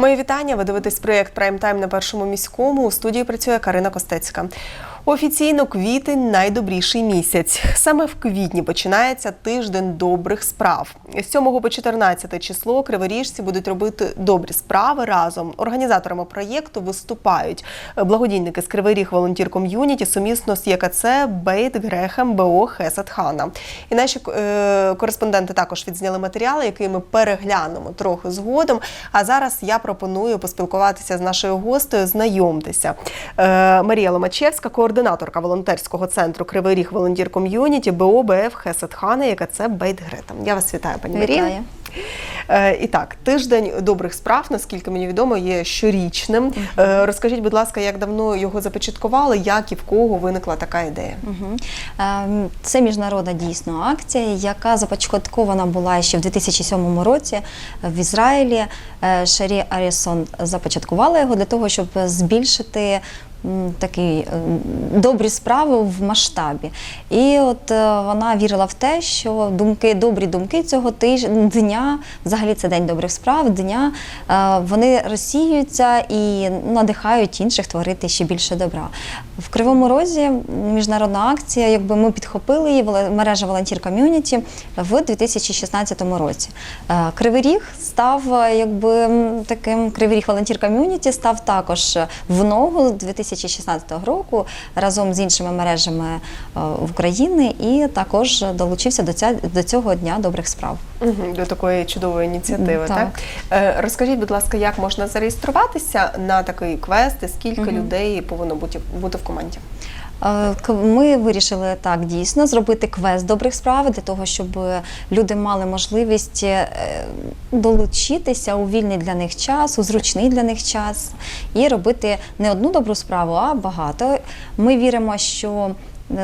Мої вітання. Ви дивитесь проєкт Прайм Тайм на першому міському. У студії працює Карина Костецька. Офіційно квітень найдобріший місяць. Саме в квітні починається тиждень добрих справ. З 7 по 14 число криворіжці будуть робити добрі справи разом. Організаторами проєкту виступають благодійники з Кривий Ріг Волонтір Ком'юніті сумісно з ЄКЦ Бейт Грехем БО Хесет Хана. І наші е, кореспонденти також відзняли матеріали, які ми переглянемо трохи згодом. А зараз я пропоную поспілкуватися з нашою гостею. Знайомтеся. Е, Марія Ломачевська, координаторка волонтерського центру Кривий Ріг Волонтір Ком'юніті БО БФ Хесет Хана, яка це Бейт Грета. Я вас вітаю, пані. Вітаю. Е, І так, тиждень добрих справ, наскільки мені відомо, є щорічним. Е, Розкажіть, будь ласка, як давно його започаткували, як і в кого виникла така ідея? Ем, Це міжнародна дійсно акція, яка започаткована була ще в 2007 році в Ізраїлі. Е, Шарі Арісон започаткувала його для того, щоб збільшити. Такі е, добрі справи в масштабі, і от е, вона вірила в те, що думки, добрі думки цього тижня, взагалі це день добрих справ, дня е, вони розсіюються і надихають інших творити ще більше добра. В Кривому Розі міжнародна акція, якби ми підхопили її мережа Волонтір Ком'юніті в 2016 році. Кривий Ріг став якби таким Кривий Ріг Волонтір Ком'юніті став також в ногу 2016 року разом з іншими мережами е, України і також долучився до ця до цього дня добрих справ. До такої чудової ініціативи, Так. так? Е, Розкажіть, будь ласка, як можна зареєструватися на такий квест і скільки угу. людей повинно бути, бути в команді? Е, Ми вирішили так дійсно зробити квест добрих справ для того, щоб люди мали можливість е, долучитися у вільний для них час, у зручний для них час і робити не одну добру справу, а багато. Ми віримо, що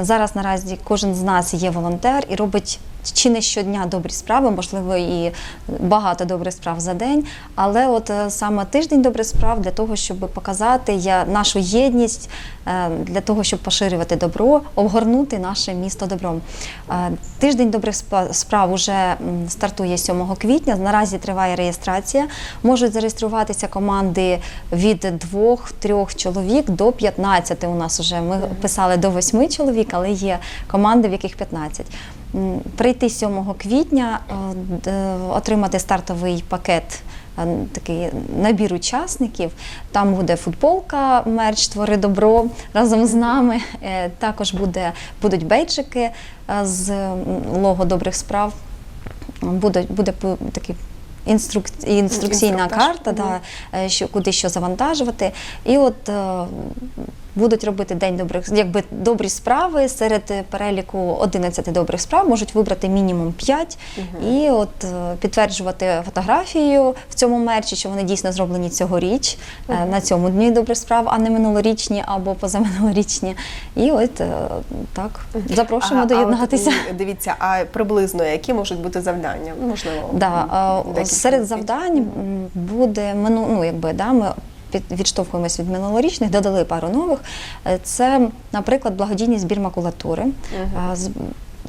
зараз наразі кожен з нас є волонтер і робить. Чи не щодня добрі справи, можливо, і багато добрих справ за день. Але от е, саме тиждень добрих справ для того, щоб показати нашу єдність, е, для того, щоб поширювати добро, обгорнути наше місто добром. Е, Тиждень добрих справ уже стартує 7 квітня. Наразі триває реєстрація. Можуть зареєструватися команди від 2-3 чоловік до 15 у нас вже. Ми писали до 8 чоловік, але є команди, в яких 15. Прийти 7 квітня, е, отримати стартовий пакет. е, Такий набір учасників. Там буде футболка, мерч Твори добро разом з нами. Е, Також буде, будуть бейджики з лого добрих справ. Буде, буде такий інструк... інструкційна Інструктаж. карта, да, що, куди що завантажувати. І от будуть робити день добрих, якби добрі справи серед переліку 11 добрих справ можуть вибрати мінімум 5 і от е, підтверджувати фотографією в цьому мерчі, що вони дійсно зроблені цьогоріч е, на цьому дні добрих справ, а не минулорічні або позаминулорічні. І от е, так запрошуємо Ага, а от, доєднатися. дивіться, а приблизно які можуть бути завдання? Можливо, Да, серед завдань буде ну, якби, да, ми відштовхуємось від минулорічних, додали пару нових. Е, Це, наприклад, благодійний збір макулатури. А,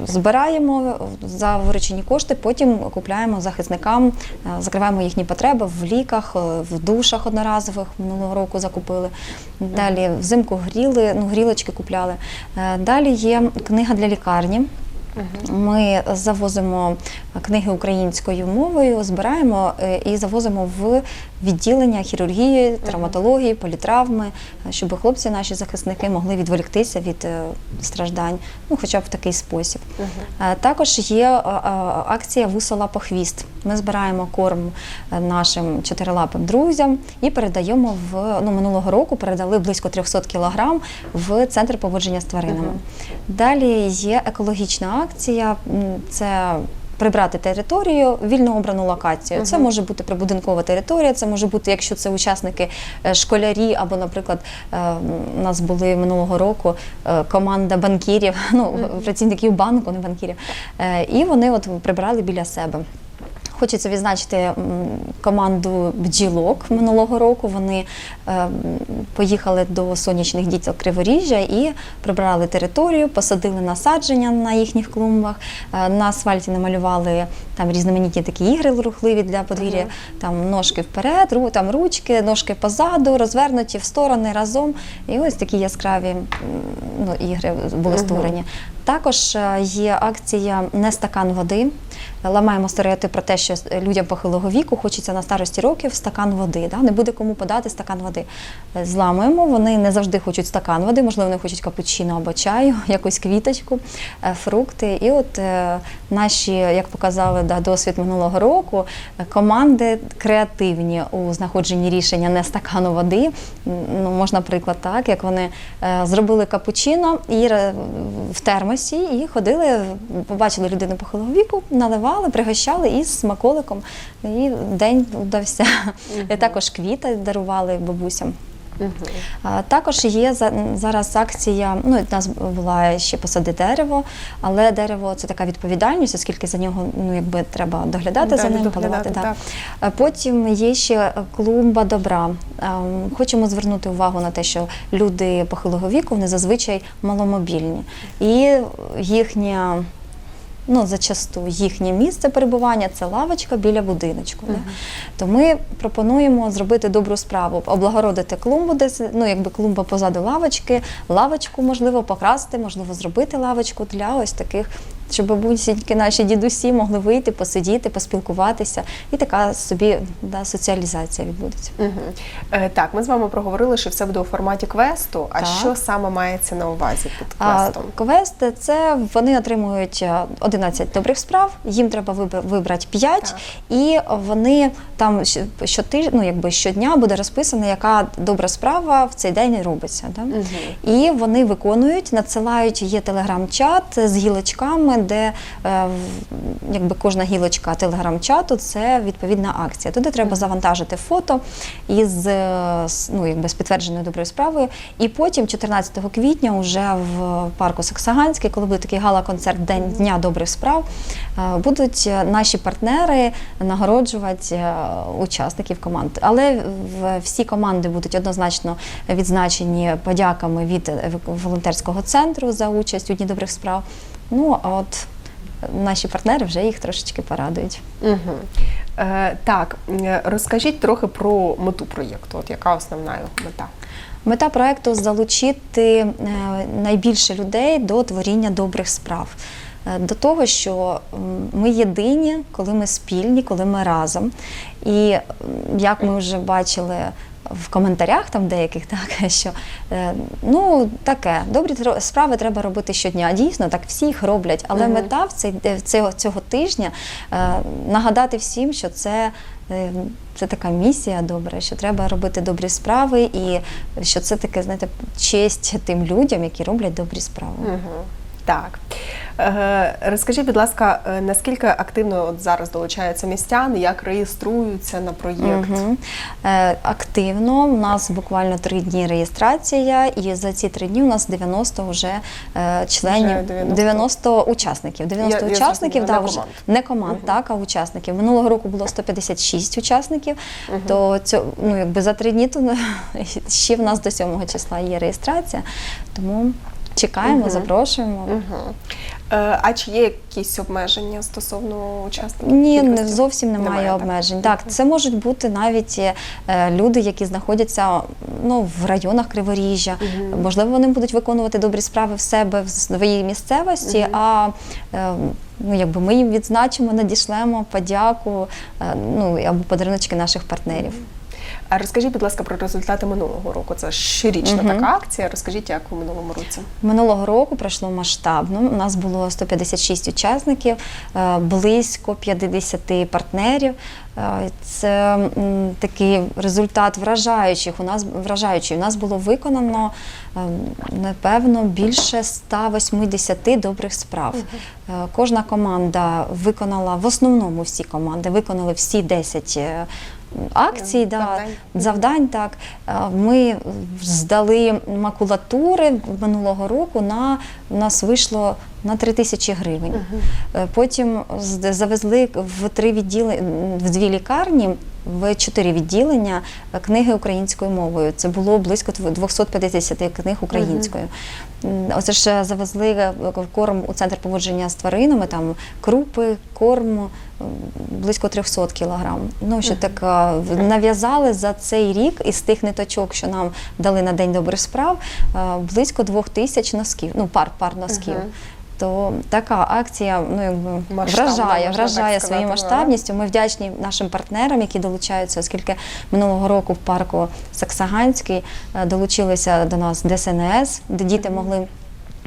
Збираємо за виручені кошти, потім купляємо захисникам, е, закриваємо їхні потреби в ліках, е, в душах одноразових минулого року закупили. Далі взимку гріли, ну грілочки купляли. Е, Далі є книга для лікарні. Ми завозимо книги українською мовою, збираємо е, і завозимо в відділення хірургії, травматології, політравми, е, щоб хлопці, наші захисники, могли відволіктися від е, страждань, ну хоча б в такий спосіб. Також є акція Вусола по хвіст. Ми збираємо корм е, нашим чотирилапим друзям і передаємо в ну, минулого року передали близько 300 кілограм в центр поводження з тваринами. Далі є екологічна акція. Це Прибрати територію, вільно обрану локацію. Це може бути прибудинкова територія, це може бути, якщо це учасники е, школярі, або, наприклад, е, у нас були минулого року команда банкірів, ну працівників банку, не банкірів, і вони от прибрали біля себе. Хочеться відзначити команду бджілок минулого року. Вони е, поїхали до сонячних діток Криворіжжя і прибрали територію, посадили насадження на їхніх клумбах. Е, На асфальті намалювали там різноманітні такі ігри рухливі для подвір'я. Там ножки вперед, там ручки, ножки позаду, розвернуті в сторони разом. І ось такі яскраві ну, ігри були створені. Також е, є акція Не стакан води. Ламаємо стереотип про те, що людям похилого віку хочеться на старості років стакан води. Да? Не буде кому подати стакан води. Е, Зламуємо, вони не завжди хочуть стакан води, можливо, вони хочуть капучино або чаю, якусь квіточку, е, фрукти. І от е, наші, як показали да, досвід минулого року, команди креативні у знаходженні рішення не стакану води. Ну, можна приклад так, як вони зробили капучино і в термосі, і ходили, побачили людину похилого віку, наливали, пригощали із смаколиком. І день вдався. І також квіти дарували бабусям. А, Також є за- зараз акція. Ну, у нас була ще посади дерево, але дерево це така відповідальність, оскільки за нього ну, якби треба доглядати Да, за ним, доглядати, поливати. так. Потім є ще клумба добра. Ем, Хочемо звернути увагу на те, що люди похилого віку вони зазвичай маломобільні. І їхня. Ну, зачасту їхнє місце перебування це лавочка біля будиночку. Да? То ми пропонуємо зробити добру справу, облагородити клумбу, десь ну якби клумба позаду лавочки, лавочку можливо покрасти, можливо, зробити лавочку для ось таких, щоб бабусіньки наші дідусі могли вийти, посидіти, поспілкуватися, і така собі да, соціалізація відбудеться. Мгм. Е, Так, ми з вами проговорили, що все буде у форматі квесту. А Так. що саме мається на увазі під А квестом? квести це вони отримують е, 11 добрих справ, їм треба вибрати 5, Так. і вони там щотиж, ну, якби щодня буде розписано, яка добра справа в цей день робиться. Да? І вони виконують, надсилають є телеграм-чат з гілочками, де е, якби кожна гілочка телеграм-чату це відповідна акція. Туди треба завантажити фото із е, ну, якби з підтвердженою доброю справою. І потім, 14 квітня, вже в парку Саксаганський, коли буде такий гала-концерт День Дня добрих справ, е, будуть наші партнери нагороджувати учасників команд. Але всі команди будуть однозначно відзначені подяками від волонтерського центру за участь у Дні добрих справ. Ну а от наші партнери вже їх трошечки порадують. Угу. Е, так, розкажіть трохи про мету проєкту. От яка основна його мета? Мета проекту залучити е, найбільше людей до творіння добрих справ. Е, До того, що ми єдині, коли ми спільні, коли ми разом. І як ми вже бачили в коментарях, там деяких, так що е, ну таке, добрі справи треба робити щодня. Дійсно, так всі їх роблять. Але Мгм. мета в цей цього, цього тижня е, нагадати всім, що це. е, Це така місія добра, що треба робити добрі справи, і що це таке, знаєте, честь тим людям, які роблять добрі справи. Угу. Так. Е, розкажіть, будь ласка, е, наскільки активно от зараз долучаються містяни, як реєструються на проєкт? Е, активно. У нас буквально три дні реєстрація, і за ці три дні у нас 90 вже членів, Вже 90. 90 учасників. 90 Я- я учасників, зрозуміла, да, не вже команд. не команд, так, а учасників. Минулого року було 156 учасників, то цьо, ну, якби за три дні то ще в нас до 7 числа є реєстрація. Тому чекаємо, Мгм. запрошуємо. Угу. А чи є якісь обмеження стосовно учасників? Ні, не, зовсім немає, Немає, обмежень. Так, це можуть бути навіть е, люди, які знаходяться ну, в районах Криворіжжя. Мгм. Можливо, вони будуть виконувати добрі справи в себе в своїй місцевості, Мгм. а е, ну, якби ми їм відзначимо, надішлемо подяку ну, або подаруночки наших партнерів. А розкажіть, будь ласка, про результати минулого року. Це щорічна Мгм. така акція. Розкажіть, як у минулому році? Минулого року пройшло масштабно. У нас було 156 учасників, е, близько 50 партнерів. Е, Це такий результат вражаючих. У нас вражаючий. У нас було виконано е, напевно більше 180 добрих справ. Кожна команда виконала в основному всі команди, виконали всі 10 е, акцій, да, Завдань. завдань. Так Е, ми здали макулатури минулого року. На у нас вийшло на 3 тисячі гривень. Е, Потім завезли в три відділи в дві лікарні. В чотири відділення е, книги українською мовою. Це було близько 250 книг українською. Оце ж завезли е, корм у центр поводження з тваринами, там крупи, корм близько 300 кілограм. Ну, що так е, нав'язали за цей рік із тих ниточок, що нам дали на День добрих справ, е, близько двох тисяч носків, ну пар, пар носків. То така акція ну, якби, Масштабна, вражає, вражає своєю масштабністю. Ми вдячні нашим партнерам, які долучаються, оскільки минулого року в парку Саксаганський е, долучилися до нас ДСНС, де діти могли.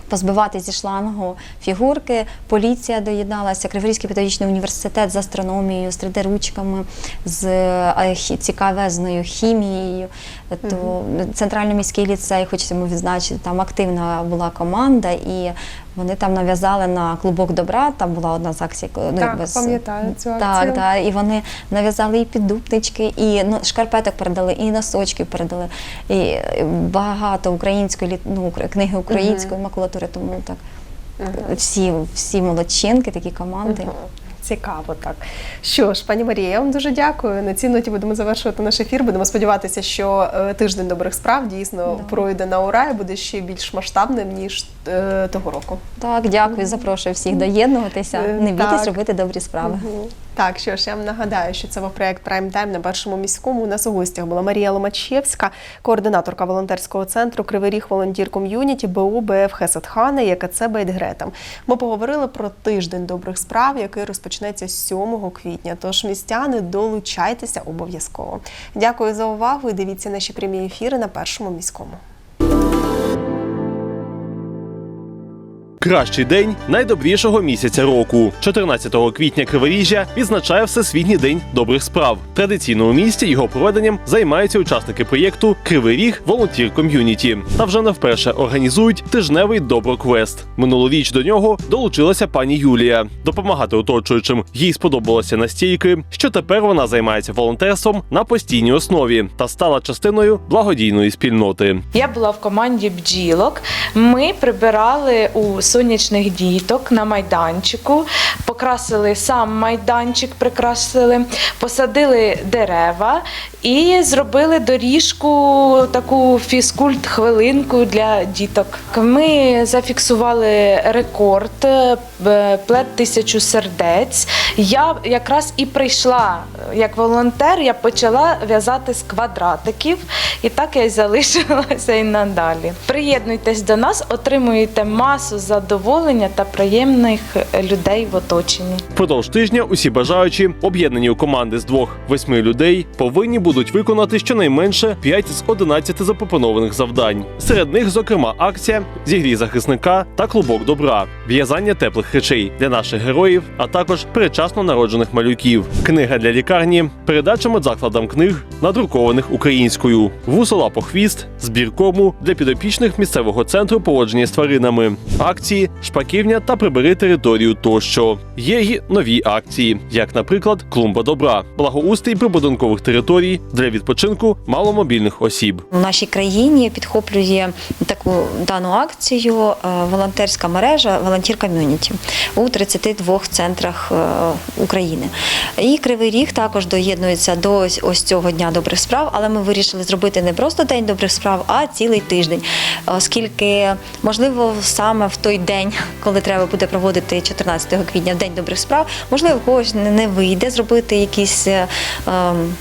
Позбивати зі шлангу фігурки, поліція доєдналася, Криворізький педагогічний університет з астрономією, з 3D-ручками, з е, цікавезною хімією. То центральний міський ліцей, хочемо відзначити, там активна була команда, і вони там нав'язали на клубок добра. Там була одна з акцій. ну, Так, якби пам'ятаю цю Так, акцію. так, і вони нав'язали і піддупнички, і ну, шкарпеток передали, і носочки передали, і багато української ну, книги української макулатури. Тому так всі, всі молодчинки, такі команди. Цікаво, так. Що ж, пані Марія, я вам дуже дякую. На цій ноті будемо завершувати наш ефір. Будемо сподіватися, що е, тиждень добрих справ дійсно Да. пройде на ура і буде ще більш масштабним ніж е, того року. Так, дякую, запрошую всіх доєднуватися. Е, Не бійтесь робити добрі справи. Мгм. Так, що ж, я вам нагадаю, що це був проект Прайм Тайм на першому міському. У нас у гостях була Марія Ломачевська, координаторка волонтерського центру Кривий Ріг Волонтір Ком'юніті БУ БФ Хесетхана, ЯКЦ Бейтгретам. Ми поговорили про тиждень добрих справ, який розпочнеться 7 квітня. Тож містяни долучайтеся обов'язково. Дякую за увагу і дивіться наші прямі ефіри на першому міському. Кращий день найдобрішого місяця року. 14 квітня Криворіжжя відзначає Всесвітній день добрих справ. Традиційно у місті його проведенням займаються учасники проєкту Кривий Ріг Волонтір Ком'юніті. Та вже не вперше організують тижневий доброквест. Минулоріч до нього долучилася пані Юлія. Допомагати оточуючим їй сподобалося настільки, що тепер вона займається волонтерством на постійній основі та стала частиною благодійної спільноти. Я була в команді бджілок. Ми прибирали у сонячних діток на майданчику, покрасили сам майданчик, прикрасили, посадили дерева і зробили доріжку, таку фізкульт хвилинку для діток. Ми зафіксували рекорд е, плет тисячу сердець. Я якраз і прийшла як волонтер, я почала в'язати з квадратиків, і так я й залишилася і надалі. Приєднуйтесь до нас, отримуєте масу задоволення та приємних е, людей в оточенні. Впродовж тижня усі бажаючі, об'єднані у команди з двох восьми людей, повинні будуть виконати щонайменше 5 з 11 запропонованих завдань. Серед них, зокрема, акція зігрій захисника та клубок добра, в'язання теплих речей для наших героїв, а також передчасно народжених малюків, книга для лікарні, передача медзакладам книг, надрукованих українською, вусола по хвіст, збір корму для підопічних місцевого центру поводження з тваринами, акції, шпаківня та прибери територію тощо. Є й нові акції, як, наприклад, клумба добра, благоустрій прибудинкових територій для відпочинку маломобільних осіб. У нашій країні підхоплює таку дану акцію е, волонтерська мережа Волонтір Ком'юніті у 32 центрах е, України. І Кривий Ріг також доєднується до ось цього дня добрих справ, але ми вирішили зробити не просто день добрих справ, а цілий тиждень, оскільки можливо саме в той день, коли треба буде проводити 14 квітня, в день добрих справ, можливо, когось не вийде зробити якісь. е, ем,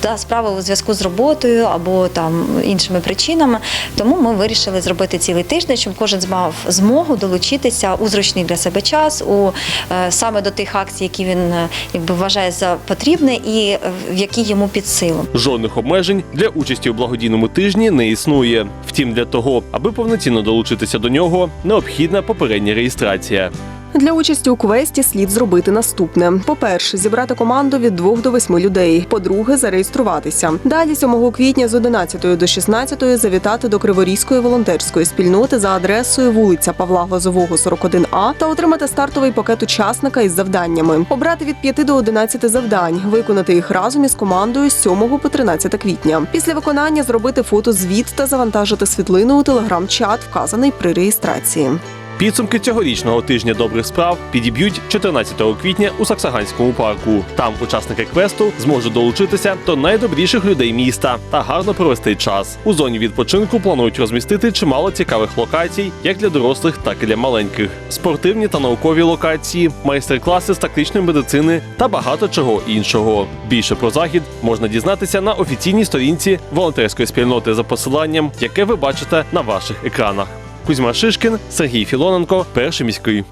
та справи у зв'язку з роботою або там іншими причинами. Тому ми вирішили зробити цілий тиждень, щоб кожен мав змогу долучитися у зручний для себе час, у е, саме до тих акцій, які він е, якби вважає за потрібне, і е, в які йому під силу. Жодних обмежень для участі у благодійному тижні не існує. Втім, для того, аби повноцінно долучитися до нього, необхідна попередня реєстрація. Для участі у квесті слід зробити наступне: по-перше, зібрати команду від 2 до 8 людей. По-друге, зареєструватися. Далі 7 квітня з 11 до 16 завітати до Криворізької волонтерської спільноти за адресою вулиця Павла Глазового, 41А та отримати стартовий пакет учасника із завданнями. Обрати від 5 до 11 завдань, виконати їх разом із командою з 7 по 13 квітня. Після виконання зробити фото-звіт та завантажити світлину у телеграм-чат, вказаний при реєстрації. Підсумки цьогорічного тижня добрих справ підіб'ють 14 квітня у Саксаганському парку. Там учасники квесту зможуть долучитися до найдобріших людей міста та гарно провести час. У зоні відпочинку планують розмістити чимало цікавих локацій, як для дорослих, так і для маленьких. Спортивні та наукові локації, майстер-класи з тактичної медицини та багато чого іншого. Більше про захід можна дізнатися на офіційній сторінці волонтерської спільноти за посиланням, яке ви бачите на ваших екранах. Кузьма Шишкін, Сергій Філоненко, перший міський.